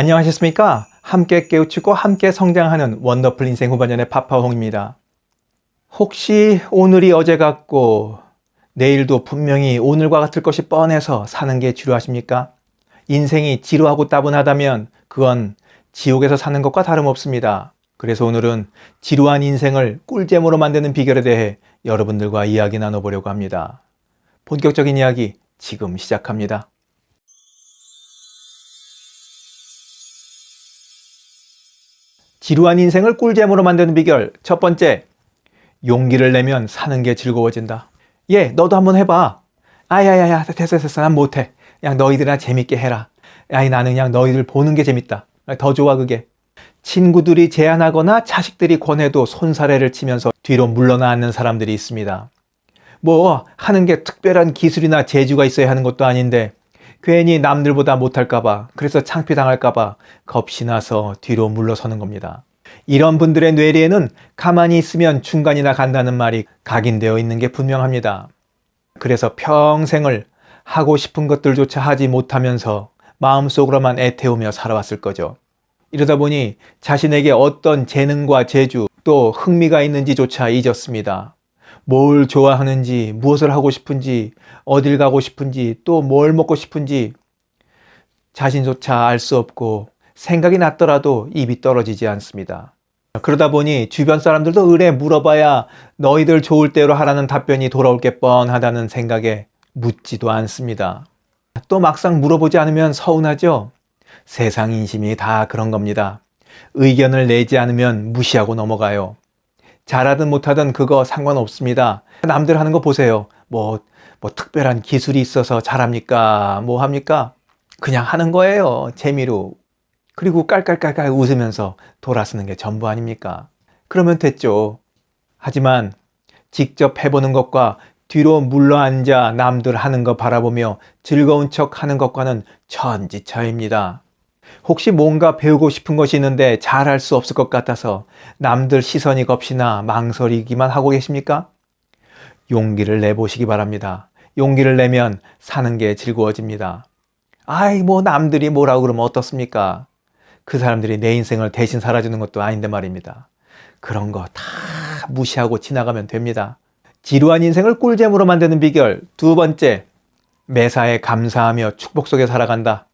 안녕하셨습니까? 함께 깨우치고 함께 성장하는 원더풀 인생 후반년의 파파홍입니다. 혹시 오늘이 어제 같고 내일도 분명히 오늘과 같을 것이 뻔해서 사는 게 지루하십니까? 인생이 지루하고 따분하다면 그건 지옥에서 사는 것과 다름없습니다. 그래서 오늘은 지루한 인생을 꿀잼으로 만드는 비결에 대해 여러분들과 이야기 나눠보려고 합니다. 본격적인 이야기 지금 시작합니다. 지루한 인생을 꿀잼으로 만드는 비결 첫 번째 용기를 내면 사는 게 즐거워진다. 예, 너도 한번 해봐. 아야야야 됐어 됐어 난 못해. 그냥 너희들이나 재밌게 해라. 아이 나는 그냥 너희들 보는 게 재밌다. 더 좋아 그게. 친구들이 제안하거나 자식들이 권해도 손사래를 치면서 뒤로 물러나 앉는 사람들이 있습니다. 뭐 하는 게 특별한 기술이나 재주가 있어야 하는 것도 아닌데 괜히 남들보다 못할까봐 그래서 창피당할까봐 겁이 나서 뒤로 물러서는 겁니다. 이런 분들의 뇌리에는 가만히 있으면 중간이나 간다는 말이 각인되어 있는 게 분명합니다. 그래서 평생을 하고 싶은 것들조차 하지 못하면서 마음속으로만 애태우며 살아왔을 거죠. 이러다 보니 자신에게 어떤 재능과 재주 또 흥미가 있는지조차 잊었습니다. 뭘 좋아하는지, 무엇을 하고 싶은지, 어딜 가고 싶은지, 또 뭘 먹고 싶은지 자신조차 알 수 없고 생각이 났더라도 입이 떨어지지 않습니다. 그러다 보니 주변 사람들도 의뢰 물어봐야 너희들 좋을 대로 하라는 답변이 돌아올 게 뻔하다는 생각에 묻지도 않습니다. 또 막상 물어보지 않으면 서운하죠? 세상 인심이 다 그런 겁니다. 의견을 내지 않으면 무시하고 넘어가요. 잘하든 못하든 그거 상관없습니다. 남들 하는 거 보세요. 뭐, 뭐 특별한 기술이 있어서 잘합니까? 뭐 합니까? 그냥 하는 거예요. 재미로. 그리고 깔깔깔깔 웃으면서 돌아서는 게 전부 아닙니까? 그러면 됐죠. 하지만 직접 해보는 것과 뒤로 물러앉아 남들 하는 거 바라보며 즐거운 척 하는 것과는 천지차입니다. 혹시 뭔가 배우고 싶은 것이 있는데 잘할 수 없을 것 같아서 남들 시선이 겁시나 망설이기만 하고 계십니까? 용기를 내보시기 바랍니다. 용기를 내면 사는 게 즐거워집니다. 아이, 뭐 남들이 뭐라고 그러면 어떻습니까? 그 사람들이 내 인생을 대신 살아주는 것도 아닌데 말입니다. 그런 거 다 무시하고 지나가면 됩니다. 지루한 인생을 꿀잼으로 만드는 비결 두 번째, 매사에 감사하며 축복 속에 살아간다.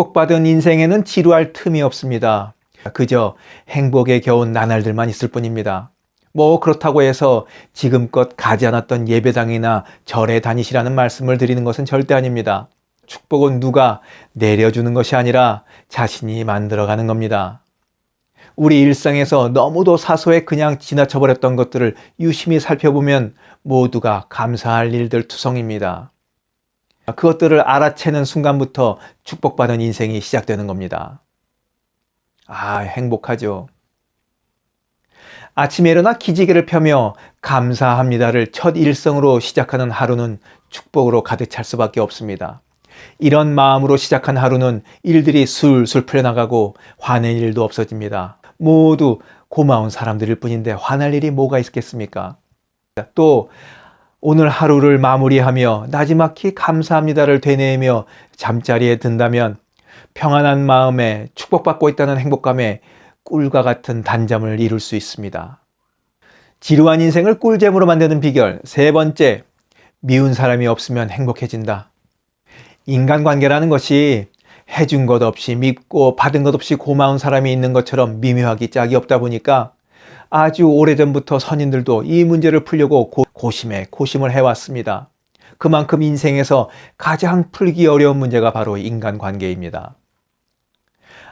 축복받은 인생에는 지루할 틈이 없습니다. 그저 행복에 겨운 나날들만 있을 뿐입니다. 뭐 그렇다고 해서 지금껏 가지 않았던 예배당이나 절에 다니시라는 말씀을 드리는 것은 절대 아닙니다. 축복은 누가 내려주는 것이 아니라 자신이 만들어가는 겁니다. 우리 일상에서 너무도 사소해 그냥 지나쳐버렸던 것들을 유심히 살펴보면 모두가 감사할 일들 투성입니다. 그것들을 알아채는 순간부터 축복받은 인생이 시작되는 겁니다. 아, 행복하죠. 아침에 일어나 기지개를 펴며 감사합니다를 첫 일성으로 시작하는 하루는 축복으로 가득 찰 수밖에 없습니다. 이런 마음으로 시작한 하루는 일들이 술술 풀려나가고 화낼 일도 없어집니다. 모두 고마운 사람들일 뿐인데 화날 일이 뭐가 있겠습니까? 또 오늘 하루를 마무리하며 나지막히 감사합니다를 되뇌이며 잠자리에 든다면 평안한 마음에 축복받고 있다는 행복감에 꿀과 같은 단잠을 이룰 수 있습니다. 지루한 인생을 꿀잼으로 만드는 비결 세 번째, 미운 사람이 없으면 행복해진다. 인간관계라는 것이 해준 것 없이 밉고 받은 것 없이 고마운 사람이 있는 것처럼 미묘하기 짝이 없다 보니까 아주 오래전부터 선인들도 이 문제를 풀려고 고, 심에 고심을 해왔습니다. 그만큼 인생에서 가장 풀기 어려운 문제가 바로 인간관계입니다.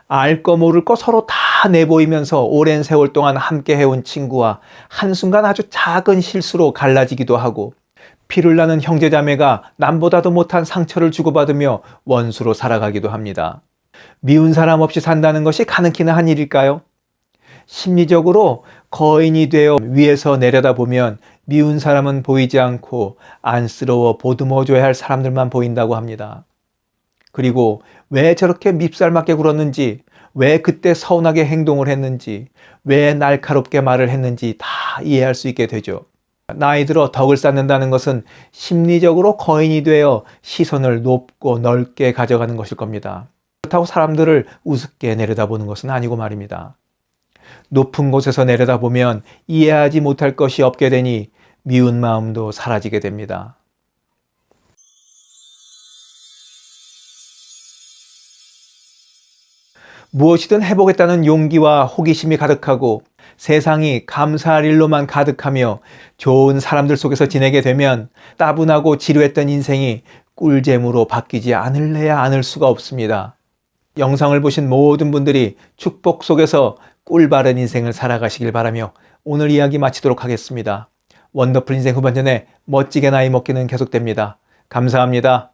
알 거 모를 거 서로 다 내보이면서 오랜 세월 동안 함께 해온 친구와 한순간 아주 작은 실수로 갈라지기도 하고 피를 나는 형제자매가 남보다도 못한 상처를 주고받으며 원수로 살아가기도 합니다. 미운 사람 없이 산다는 것이 가능키나 한 일일까요? 심리적으로 거인이 되어 위에서 내려다보면 미운 사람은 보이지 않고 안쓰러워 보듬어줘야 할 사람들만 보인다고 합니다. 그리고 왜 저렇게 밉살맞게 굴었는지, 왜 그때 서운하게 행동을 했는지, 왜 날카롭게 말을 했는지 다 이해할 수 있게 되죠. 나이 들어 덕을 쌓는다는 것은 심리적으로 거인이 되어 시선을 높고 넓게 가져가는 것일 겁니다. 그렇다고 사람들을 우습게 내려다보는 것은 아니고 말입니다. 높은 곳에서 내려다보면 이해하지 못할 것이 없게 되니 미운 마음도 사라지게 됩니다. 무엇이든 해보겠다는 용기와 호기심이 가득하고 세상이 감사할 일로만 가득하며 좋은 사람들 속에서 지내게 되면 따분하고 지루했던 인생이 꿀잼으로 바뀌지 않을래야 않을 수가 없습니다. 영상을 보신 모든 분들이 축복 속에서 꿀바른 인생을 살아가시길 바라며 오늘 이야기 마치도록 하겠습니다. 원더풀 인생 후반전에 멋지게 나이 먹기는 계속됩니다. 감사합니다.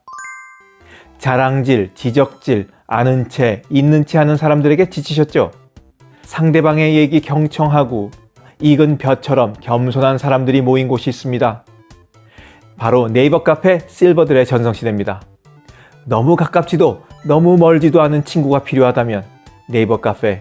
자랑질, 지적질, 아는 채, 있는 채 하는 사람들에게 지치셨죠? 상대방의 얘기 경청하고 익은 벼처럼 겸손한 사람들이 모인 곳이 있습니다. 바로 네이버 카페 실버들의 전성시대입니다. 너무 가깝지도 너무 멀지도 않은 친구가 필요하다면 네이버 카페